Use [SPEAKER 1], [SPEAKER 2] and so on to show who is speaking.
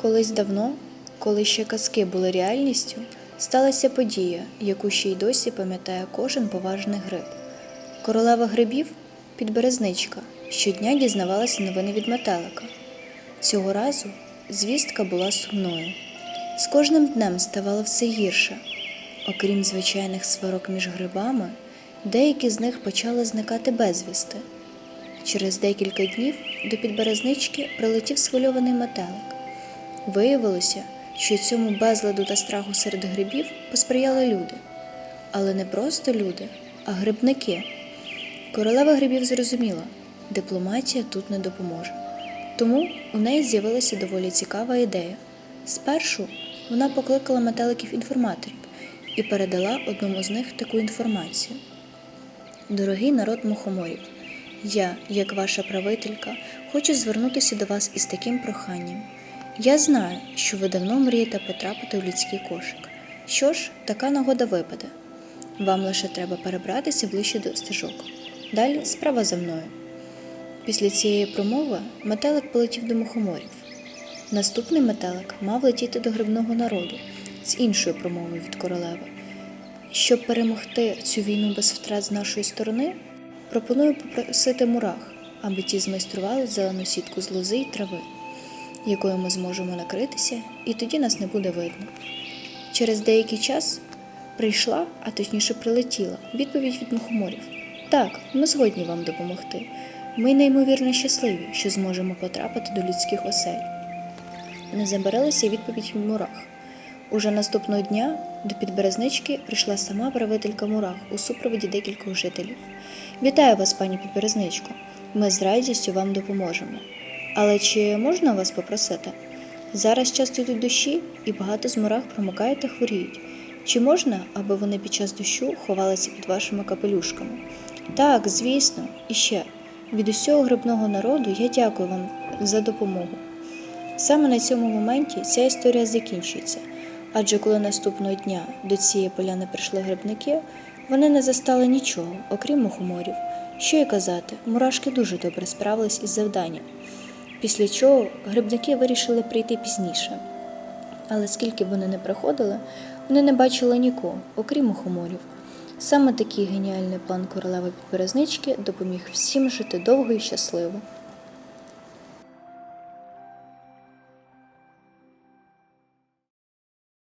[SPEAKER 1] Колись давно, коли ще казки були реальністю, сталася подія, яку ще й досі пам'ятає кожен поважний гриб. Королева грибів підберезничка щодня дізнавалася новини від метелика. Цього разу звістка була сумною. З кожним днем ставало все гірше. Окрім звичайних сварок між грибами, деякі з них почали зникати безвісти. Через декілька днів до підберезнички прилетів схвильований метелик. Виявилося, що цьому безладу та страху серед грибів посприяли люди. Але не просто люди, а грибники. Королева грибів зрозуміла, дипломатія тут не допоможе. Тому у неї з'явилася доволі цікава ідея. Спершу вона покликала метеликів інформаторів і передала одному з них таку інформацію. Дорогий народ мухоморів, я, як ваша правителька, хочу звернутися до вас із таким проханням. Я знаю, що ви давно мрієте потрапити в людський кошик. Що ж, така нагода випаде. Вам лише треба перебратися ближче до стежок. Далі справа за мною. Після цієї промови метелик полетів до мухоморів. Наступний метелик мав летіти до грибного народу з іншою промовою від королеви. Щоб перемогти цю війну без втрат з нашої сторони, пропоную попросити мурах, аби ті змайстрували зелену сітку з лози й трави, якою ми зможемо накритися, і тоді нас не буде видно. Через деякий час прийшла, а точніше прилетіла, відповідь від мухоморів. Так, ми згодні вам допомогти. Ми неймовірно щасливі, що зможемо потрапити до людських осель. Не забарилася відповідь від мурах. Уже наступного дня до підберезнички прийшла сама правителька Мурах у супроводі декількох жителів. Вітаю вас, пані підберезничко. Ми з радістю вам допоможемо. Але чи можна вас попросити? Зараз часто йдуть дощі, і багато з мурах промокають та хворіють. Чи можна, аби вони під час дощу ховалися під вашими капелюшками? Так, звісно, і ще від усього грибного народу я дякую вам за допомогу. Саме на цьому моменті ця історія закінчується, адже коли наступного дня до цієї поляни прийшли грибники, вони не застали нічого, окрім мухоморів. Що й казати, мурашки дуже добре справились із завданням. Після чого грибники вирішили прийти пізніше. Але скільки б вони не приходили, вони не бачили нікого, окрім мухоморів. Саме такий геніальний план королеви підберезнички допоміг всім жити довго і щасливо.